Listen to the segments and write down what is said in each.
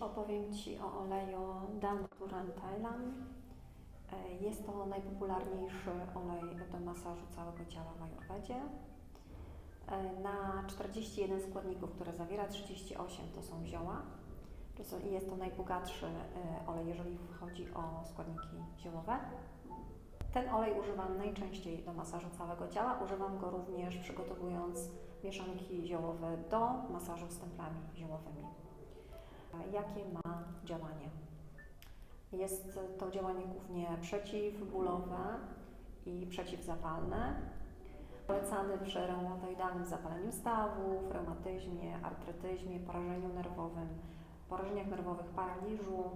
opowiem Ci o oleju Danturan Thailand. E, Jest to najpopularniejszy olej do masażu całego ciała w Ayurvedzie. E, Na 41 składników, które zawiera, 38 to są zioła. Jest to najbogatszy e, olej, jeżeli chodzi o składniki ziołowe. Ten olej używam najczęściej do masażu całego ciała. Używam go również przygotowując mieszanki ziołowe do masażu z templami ziołowymi. Jakie ma działanie? Jest to działanie głównie przeciwbólowe i przeciwzapalne. Polecany przy reumatoidalnym zapaleniu stawów, reumatyzmie, artrytyzmie, porażeniu nerwowym, porażeniach nerwowych, paraliżu,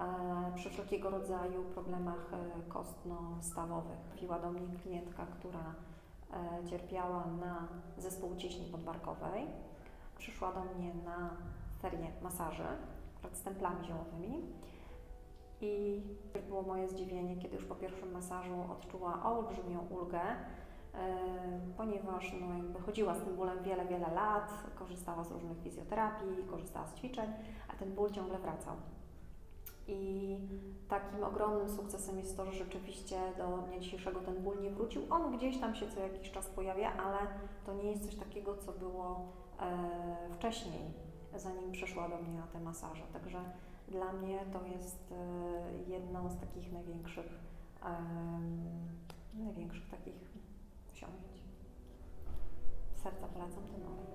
e, przy wszelkiego rodzaju problemach e, kostno-stawowych. Trafiła do mnie klientka, która e, cierpiała na zespół cieśni podbarkowej. Przyszła do mnie na serię masaży, akurat z templami ziołowymi. I było moje zdziwienie, kiedy już po pierwszym masażu odczuła olbrzymią ulgę, e, ponieważ no, jakby chodziła z tym bólem wiele, wiele lat, korzystała z różnych fizjoterapii, korzystała z ćwiczeń, a ten ból ciągle wracał. I takim ogromnym sukcesem jest to, że rzeczywiście do dnia dzisiejszego ten ból nie wrócił. On gdzieś tam się co jakiś czas pojawia, ale to nie jest coś takiego, co było e, wcześniej, zanim przyszła do mnie na te masaże. Także dla mnie to jest e, jedno z takich największych, em, największych takich osiągnięć. Serca polecam ten olej.